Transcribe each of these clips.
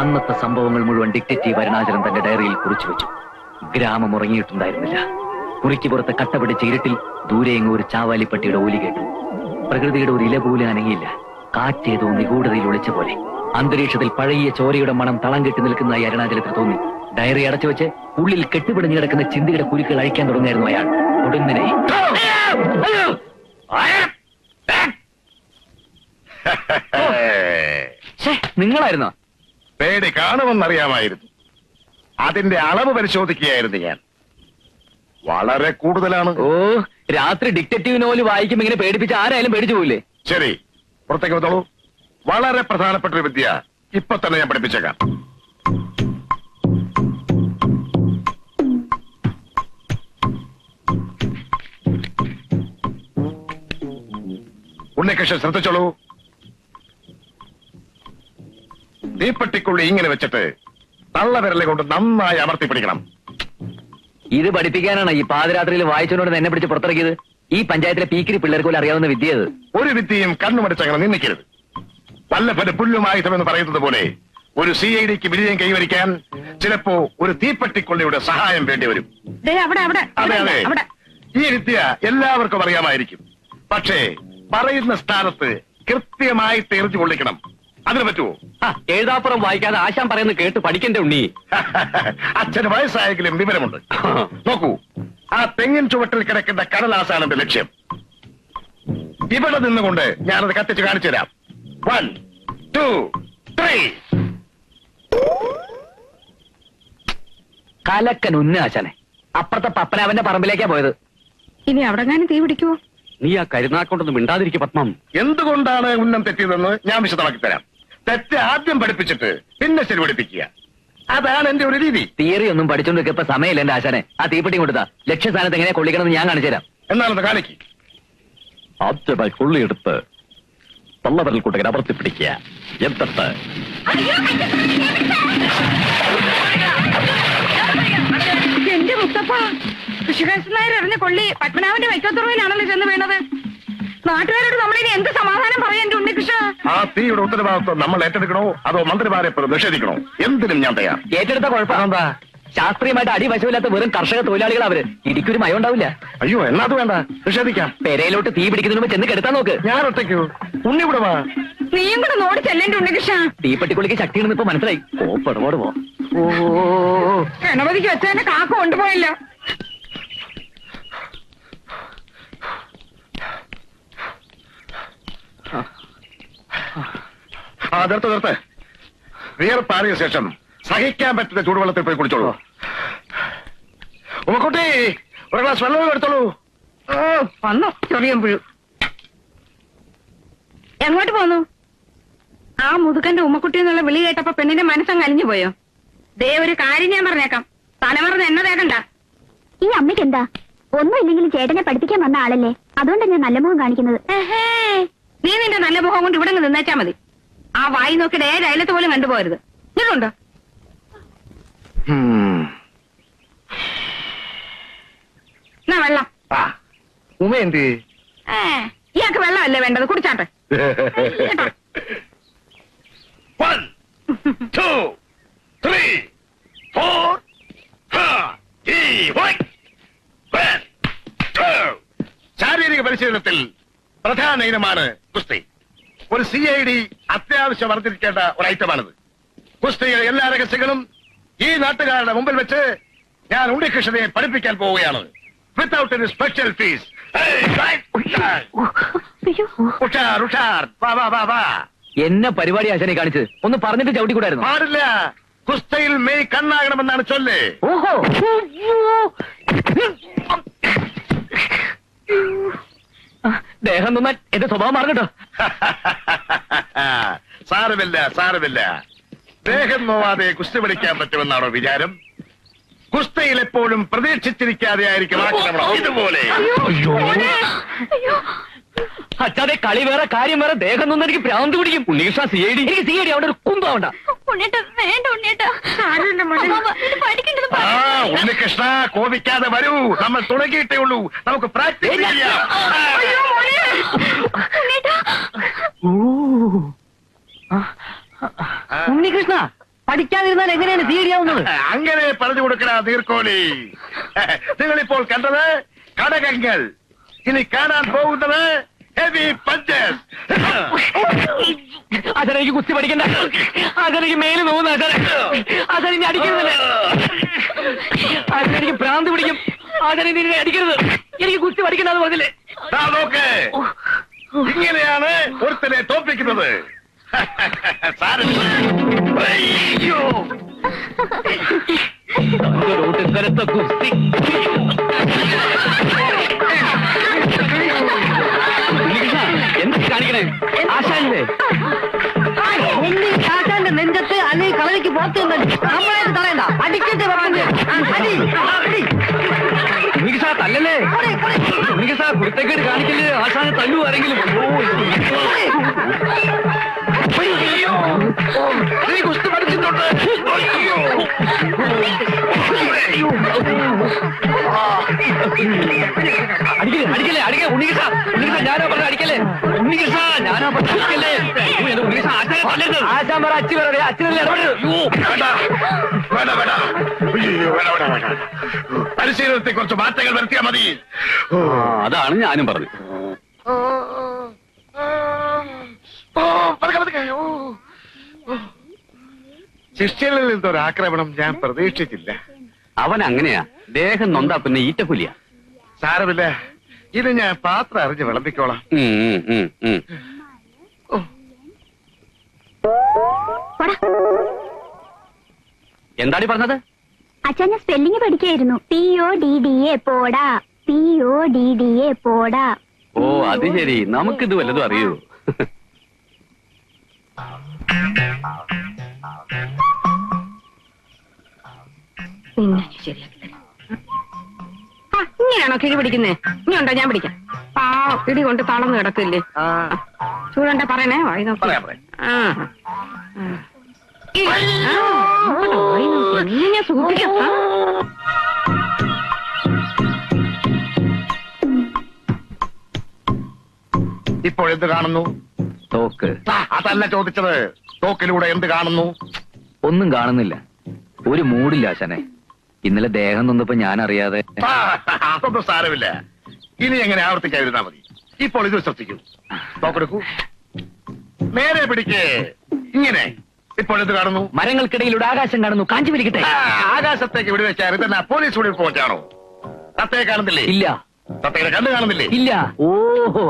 അന്നത്തെ സംഭവങ്ങൾ മുഴുവൻ ഡിക്റ്റേറ്റീവ് അരുണാചലൻ തന്റെ ഡയറിയിൽ കുറിച്ചു വെച്ചു. ഗ്രാമം ഉറങ്ങിയിട്ടുണ്ടായിരുന്നില്ല. കുറിക്ക് പുറത്ത് കട്ട പിടിച്ച ഇരുട്ടിൽ ദൂരെയെങ്ങും ഒരു ചാവാലിപ്പട്ടിയുടെ ഓലി കേട്ടു. പ്രകൃതിയുടെ ഒരു ഇല പോലെ അനങ്ങിയില്ല. കാറ്റേതോ നിഗൂഢതയിൽ ഒളിച്ച പോലെ. അന്തരീക്ഷത്തിൽ പഴകിയ ചോരയുടെ മണം തളം കെട്ടി നിൽക്കുന്നതായി അരുണാചലത്തിൽ തോന്നി. ഡയറി അടച്ചു വെച്ച് ഉള്ളിൽ കെട്ടുപിടിഞ്ഞു കിടക്കുന്ന ചിന്തയുടെ കുരുക്കൾ അഴിക്കാൻ തുടങ്ങായിരുന്നു അയാൾ. ഒടുങ്ങിനെ നിങ്ങളായിരുന്നോ? പേടി കാണുമെന്നറിയാമായിരുന്നു. അതിന്റെ അളവ് പരിശോധിക്കുകയായിരുന്നു ഞാൻ. വളരെ കൂടുതലാണ്. ഓ രാത്രി ഡിറ്റക്റ്റീവ് നോവൽ വായിക്കുമ്പോ ഇങ്ങനെ പേടിപ്പിച്ച് ആരായാലും പേടിച്ചു പോയില്ലേ ശരി പുറത്തേക്ക് വന്നോളൂ. വളരെ പ്രധാനപ്പെട്ട ഒരു വിദ്യ ഇപ്പൊ തന്നെ ഞാൻ പഠിപ്പിച്ചേക്കാം. ഉണ്ണികൃഷ്ണൻ ശ്രദ്ധിച്ചോളൂ. തീപ്പെട്ടിക്കുള്ളി ഇങ്ങനെ വെച്ചിട്ട് തള്ളവിരലെ കൊണ്ട് നന്നായി അമർത്തി പിടിക്കണം. ഇത് പഠിപ്പിക്കാനാണ് ഈ പാതിരാത്രിയിൽ വായിച്ചോണ്ട് എന്നെ പിടിച്ച് പുറത്തിറക്കിയത്. ഈ പഞ്ചായത്തിലെ പീക്കിരി പിള്ളേർക്ക് പോലും അറിയാവുന്ന വിദ്യ അത് ഒരു വിദ്യയും കണ്ണുമടിച്ചങ്ങനെ നിന്ദിക്കരുത് വല്ലഭന് പുല്ലുമായുധമെന്ന് പറയുന്നത് പോലെ ഒരു സി ഐ ഡിക്ക് വിജയം കൈവരിക്കാൻ ചിലപ്പോ ഒരു തീപ്പെട്ടിക്കൊള്ളിയുടെ സഹായം വേണ്ടി വരും. അതെ അതെ. ഈ വിദ്യ എല്ലാവർക്കും അറിയാമായിരിക്കും. പക്ഷേ പറയുന്ന സ്ഥാനത്ത് കൃത്യമായി എറിഞ്ഞു കൊള്ളിക്കണം. അതിന് പറ്റുമോ ആ, എഴുതാപ്പുറം വായിക്കാതെ ആശാൻ പറയുന്നത് കേട്ട് പഠിക്കണ്ട ഉണ്ണി? അച്ഛന് വയസ്സായെങ്കിലും വിവരമുണ്ട്. നോക്കൂ ആ തെങ്ങിൻ ചുവട്ടിൽ കിടക്കുന്ന കടലാസാണ് എന്റെ ലക്ഷ്യം. ഇവിടെ നിന്നുകൊണ്ട് ഞാനത് കത്തിച്ച് കാണിച്ചു തരാം. വൺ ടു ത്രീ കലക്കൻ ഉന്ന ആശാനെ. അപ്പുറത്തെ പപ്പനാവന്റെ പറമ്പിലേക്കാ പോയത്. ഇനി അവിടെ തീ പിടിക്കുവോ? നീ ആ കരുനാക്കൊണ്ടൊന്നും മിണ്ടാതിരിക്കും പത്മം. എന്തുകൊണ്ടാണ് ഉന്നം തെറ്റിയതെന്ന് ഞാൻ വിശദമാക്കി തരാം. തെറ്റ് ആദ്യം പഠിപ്പിച്ചിട്ട് പിന്നെ ശരി പഠിപ്പിക്കുക. അതാണ് എന്റെ ഒരു രീതി. തിയറി ഒന്നും പഠിച്ചോണ്ട് ഇപ്പൊ സമയമില്ല എന്റെ ആശാനെ. ആ തീപ്പെട്ടി കൊടുത്താ ലക്ഷ്യസ്ഥാനത്ത് എങ്ങനെ കൊള്ളിക്കണമെന്ന് ഞാൻ കാണിച്ചു തരാം എന്നാണെന്ന് കാണിക്ക്. ആദ്യമായി കൊള്ളിയെടുത്ത് തള്ളവരൽ കൂട്ടകൻ അമർത്തി പിടിക്കുക. എന്നിട്ട് എന്റെ മുത്തപ്പ. എറിഞ്ഞ കൊള്ളി പത്മനാഭന്റെ വൈക്കത്തുറവിലാണല്ലോ ചെന്ന് വീണത്. നാട്ടുകാരോട് നമ്മൾ ഇനി എന്ത് സമാധാനം പറയാൻ എന്റെ ഉണ്ണികൃഷ്ണ? ആ തീയുടെ ഉത്തരവാദിത്വം നമ്മൾ ഏറ്റെടുക്കണോ അതോ മന്ത്രിമാരെ പോലും നിഷേധിക്കണോ? എന്തിനും ഞാൻ തയ്യാർ. ഏറ്റെടുത്ത കുഴപ്പം എന്താ? ശാസ്ത്രീയമായിട്ട് അടിവശമില്ലാത്ത വെറും കർഷക തൊഴിലാളികൾ അവർ. ഇടിക്കൊരു മയം ഉണ്ടാവില്ല. അയ്യോ എന്നാ അത് വേണ്ട. നിഷേധിക്കാം. പെരയിലോട്ട് തീ പിടിക്കുന്നതിന് മുമ്പ് ചെന്ന് കെടുത്താൻ നോക്ക്. ഞാൻ ഒറ്റയ്ക്കോ? ഉണ്ണി ഇവിടെ വാ. നീയും കൂടെ നോടി ചെല്ലേണ്ട ഉണ്ണികൃഷ്ണ. തീപ്പെട്ടിക്കുളിക്ക് ശക്തിയുണ്ടെന്ന് ഇപ്പൊ മനസ്സിലായി. ഓ പെടപാട് പോ. ഓ ഗണപതിക്ക് വെച്ചതിന്റെ കാക്ക കൊണ്ടുപോയല്ലോ. ആ നിർത്ത് നിർത്ത്. വിയർപ്പാറിയ ശേഷം സഹിക്കാൻ പറ്റുന്ന ചൂടുവെള്ളത്തിൽ പോയി കുടിച്ചോളൂ ഉമ്മക്കുട്ടി ഒരു ഗ്ലാസ് വെള്ളം എടുത്തോളൂ. ഓ വന്നു എങ്ങോട്ട് പോന്നു? ആ മുതുക്കന്റെ ഉമ്മക്കുട്ടി എന്നുള്ള വിളി കേട്ടപ്പോ പെണ്ണിന്റെ മനസ്സങ്ങ് അലിഞ്ഞു പോയോ? ദേ ഒരു കാര്യം ഞാൻ പറഞ്ഞേക്കാം. തലമറന്ന് എന്നെ തേക്കണ്ട. ഈ അമ്മയ്ക്ക് എന്താ? ഒന്നുമില്ലെങ്കിലും ചേട്ടനെ പഠിപ്പിക്കാൻ വന്ന ആളല്ലേ? അതുകൊണ്ടാണ് ഞാൻ നല്ല മുഖം കാണിക്കുന്നത്. നീ നിന്റെ നല്ല മുഖം കൊണ്ട് ഇവിടെ നിന്നേച്ചാ മതി. ആ വായി ഏത് അയലത്ത് പോലും കണ്ടുപോകരുത്. ഇതുണ്ടോ എന്നാ വെള്ളം? ഉമ എന്ത്? ഏ ഇയാൾക്ക് വെള്ളമല്ലേ വേണ്ടത്? കുടിച്ചാട്ടെ. വൺ ടു ത്രീ ഫോർ ശാരീരിക പരിശീലനത്തിൽ പ്രധാന ഇനമാണ് കുസ്തി ഒരു സി ഐ ഡി അത്യാവശ്യം അറിഞ്ഞിരിക്കേണ്ട ഒരു ഐറ്റമാണിത് കുസ്തിയുടെ എല്ലാ രഹസ്യങ്ങളും ഈ നാട്ടുകാരുടെ മുമ്പിൽ വെച്ച് ഞാൻ ഉണ്ണികൃഷ്ണനെ പഠിപ്പിക്കാൻ പോവുകയാണ്. വിത്തൗട്ട് എനി സ്പെഷ്യൽ ഫീസ് ഉഷാർ. ഉഷാർ വാ വാ വാ വാ. എന്നെ പരിപാടി ആശാനെ കാണിച്ചത്. ഒന്ന് പറഞ്ഞിട്ട് ചവിട്ടിക്കൂടായിരുന്നു. പാടില്ല. കുസ്തയിൽ മെയ് കണ്ണാകണമെന്നാണ് ചൊല്ല്. ഓഹോ. ദേഹം നന്നാൻ എന്റെ സ്വഭാവം മാറട്ടോ സാരമില്ല സാരമില്ല. ദേഹം നോവാതെ കുസ്തി പഠിക്കാൻ പറ്റുമെന്നാണോ വിചാരം? കുസ്തയിൽ എപ്പോഴും പ്രതീക്ഷിച്ചിരിക്കാതെ ആയിരിക്കും ആക്രമണം ഇതുപോലെ. അച്ഛാതെ കളി വേറെ കാര്യം വേറെ. ദേഹം നിന്ന് എനിക്ക് പ്രാന്ത് പിടിക്കും. ഉണ്ണീഷ സി ഐ ഡി. എനിക്ക് സി ഐ ഡി അവിടെ ഒരു കുന്താവണ്ട ഉണ്ണേട്ട വേണ്ട. ഇത് പഠിക്കേണ്ടത് ആ ഉണ്ണികൃഷ്ണ കോപിക്കാതെ വരൂ. നമ്മൾ തുടങ്ങിയിട്ടേ ഉള്ളൂ. നമുക്ക് പ്രാക്ടീസ് ചെയ്യാം. അയ്യോ മോനെ. ഉണ്ണികൃഷ്ണ പഠിക്കാതിരുന്നാൽ എങ്ങനെയാണ് തീരിയാവുന്നത് അങ്ങനെ പറഞ്ഞു കൊടുക്കണ നീർക്കോലി. നിങ്ങളിപ്പോൾ കണ്ടത് കടകങ്ങൾ ഇനി കാണാൻ പോകുന്നത് ഹെവി പഞ്ചസ് അതെനിക്ക് കുസ്തി പഠിക്കണ്ട. അതെനിക്ക് മേൽ നോവുന്ന അതെനിക്ക് അടിക്കരുത്. അതെനിക്ക് ഭ്രാന്ത് പിടിക്കും. അതെനിക്ക് നിന്നെ അടിക്കരുത്. എനിക്ക് കുസ്തി പഠിക്കണ്ട അത് പറഞ്ഞില്ലേ? ഇങ്ങനെയാണ് ഒരുത്തനെ തോപ്പിക്കുന്നത് സാരോ. ഒടുക്കലത്തെ കുസ്തി. കുരുത്തക്കേട് കാണിക്കല്ലേ ആശാനെ തല്ലു ആരെങ്കിലും. അടിക്കല്ലേ അടിക്കല്ലേ അടിക്കേ ഉണ്ണിക്ക് സാർ ഞാനാ പറഞ്ഞ അടിക്കല്ലേ? ഉണ്ണികൃഷ്ണ ഞാനാ പറഞ്ഞ അടിക്കല്ലേ? ആശാൻ പറ അച്ഛൻ പറ അച്ഛനല്ലേ പരിശീലനത്തെ കുറച്ച് മാറ്റങ്ങൾ വരുത്തിയാ മതി. അതാണ് ഞാനും പറഞ്ഞു. ശിഷ്യനിൽ നിന്നൊരാക്രമണം ഞാൻ പ്രതീക്ഷിച്ചില്ല. അവൻ അങ്ങനെയാ. ദേഹം നൊന്താ പിന്നെ ഈറ്റക്കുലിയാ. സാരമില്ല. ഇത് ഞാൻ പാത്രം അറിഞ്ഞ് വിളമ്പിക്കോളാം. പോടാ എന്താടി പറഞ്ഞത്? അച്ഛൻ ഞാൻ spelling പഠിക്കായിരുന്നു. P O D D A പോടാ. P O D D A പോടാ. ഓ അത് ശരി. നമുക്കിത് വല്ലതും അറിയൂ? ഇങ്ങനെയാണോ കിഴി പിടിക്കുന്നേ? ഇനി ഉണ്ടോ? ഞാൻ പിടിക്കാം. ആ ഇടി കൊണ്ട് തളർന്ന് കിടക്കില്ലേ? ചൂടണ്ട പറയണേ. വായി നോക്കി. ആ. വായി സൂക്ഷിക്കാം ഇപ്പോൾ എന്ത് കാണുന്നു? തോക്ക്. ആ, അതല്ല ചോദിച്ചത്. തോക്കിലൂടെ എന്ത് കാണുന്നു? ഒന്നും കാണുന്നില്ല. ഒരു മൂടില്ല ആശാനെ. ഇന്നലെ ദേഹം നൊന്നപ്പോ ഞാൻ അറിയാതെ അതൊന്നും സാരമില്ല. ഇനി എങ്ങനെ ആവർത്തിക്കാതിരുന്നാ മതി? ഇപ്പോൾ ഇത് ശ്രദ്ധിക്കൂ. തോക്കെടുക്കൂ. നേരെ പിടിക്കേ. ഇങ്ങനെ. ഇപ്പോൾ ഇത് കാണുന്നു? മരങ്ങൾക്കിടയിലൂടെ ആകാശം കാണുന്നു. കാഞ്ചി പിടിക്കട്ടെ? ആ, ആകാശത്തേക്ക് വിടുവെച്ചാൽ ഇതെന്നാ പോലീസ് കൂടി വെച്ചാണോ തത്തയെ കാണുന്നില്ലേ? ഇല്ല. തത്തയുടെ കണ്ണ് കാണുന്നില്ലേ? ഇല്ല. ഓഹോ.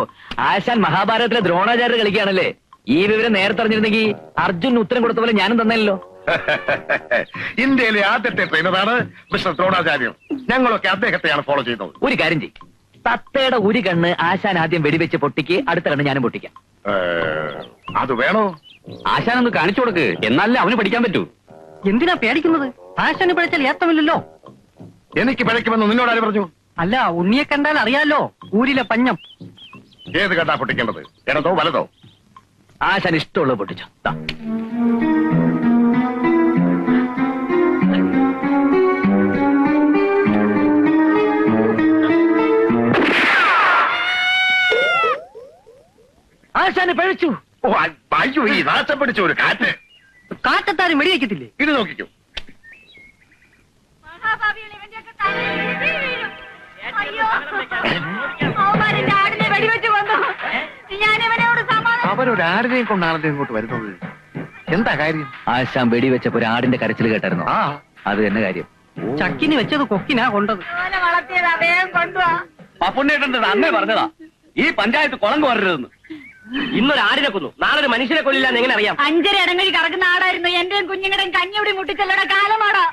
ആശാൻ മഹാഭാരതത്തിലെ ദ്രോണാചാര്യ കളിക്കുകയാണല്ലേ ഈ വിവരം നേരത്തെ അറിഞ്ഞിരുന്നെങ്കിൽ അർജുൻ ഉത്തരം കൊടുത്ത പോലെ ഞാനും തന്നല്ലോ ഇന്ത്യയിലെ ആദ്യത്തെ ട്രെയിനറാണ് മിസ്റ്റർ ദ്രോണാചാര്യം? ഞങ്ങളൊക്കെ അദ്ദേഹത്തെയാണ് ഫോളോ ചെയ്യുന്നത്. ഒരു കാര്യം ചെയ്യും. തത്തയുടെ ഒരു കണ്ണ് ആശാൻ ആദ്യം വെടിവെച്ച് പൊട്ടിക്ക് അടുത്ത കണ്ണ് ഞാനും പൊട്ടിക്കാം. അത് വേണോ? ആശാൻ ഒന്ന് കാണിച്ചു കൊടുക്ക് എന്നാലേ അവന് പഠിക്കാൻ പറ്റൂ. എന്തിനാ പേടിക്കുന്നത്? ആശാന് പിഴച്ചാൽ ഏത്തമില്ലല്ലോ. എനിക്ക് പിഴയ്ക്കുമെന്ന് നിന്നോട് ആര് പറഞ്ഞു? അല്ല ഉണ്ണിയെ കണ്ടാൽ അറിയാലോ ഊരിലെ പഞ്ഞം. ഏത് കണ്ടാ പൊട്ടിക്കേണ്ടത്? ഇടതോ വലതോ? ആശാൻ ഇഷ്ടമുള്ളത് പൊട്ടിച്ചോ. ആശാന് പഴിച്ചു ഓ അയ്യോ ഈ നാശം പിടിച്ച ഒരു കാറ്റ്. കാറ്റത്താരും വെടിവെക്കത്തില്ലേ? ഇത് നോക്കിക്കോ. വെടിവെച്ച് വന്നു ഞാൻ ഇവനോട് സമാധാനം അവരൊരാടിനെയും കൊണ്ടാണല്ലോ ഇങ്ങോട്ട് വരുന്നത്? എന്താ കാര്യം? ആശാൻ വെടിവെച്ചപ്പോ ഒരു ആടിന്റെ കരച്ചിൽ കേട്ടായിരുന്നു? ആ. അത് തന്നെ കാര്യം. ചക്കിന് വെച്ചത് കൊക്കിനാ കൊണ്ടത്. പോലെ വളർത്തിയത് കൊണ്ടുവാ. അന്നേ പറഞ്ഞതാ. ഈ പഞ്ചായത്ത് കുളം കോരരുതെന്ന് ഇന്നൊരു ആടിനെ കൊന്നു. നാളെ ഒരു മനുഷ്യനെ കൊല്ലില്ലാന്ന് എങ്ങനെ അറിയാം? അഞ്ചര ഇടങ്ങഴി കറക്കുന്ന ആടായിരുന്നു. എന്റെയും കുഞ്ഞുങ്ങളുടെയും കഞ്ഞിവിടെ മുട്ടിച്ചല്ലട കാലമാടാ.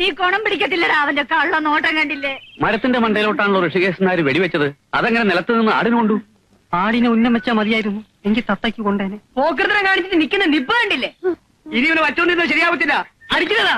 നീ കൊണം പിടിക്കത്തില്ലടാ അവന്റെ കള്ള നോട്ടം കണ്ടില്ലേ? മരത്തിന്റെ മണ്ടയിലോട്ടാണല്ലോ ഋഷികേശന്മാര് വെടിവെച്ചത്. അതങ്ങനെ നിലത്ത് നിന്ന് ആടിനുണ്ടു ആടിനെ ഉന്നം വെച്ചാ മതിയായിരുന്നു. എനിക്ക് തത്തയ്ക്ക് കൊണ്ടേനെ. പോക്കൃതരം കാണിച്ചിട്ട് നിൽക്കുന്ന നിപ്പ് കണ്ടില്ലേ? ഇനി ഇവന് വച്ചോണ്ടിരുന്ന ശരിയാവത്തില്ല. അടിക്കുന്നതാ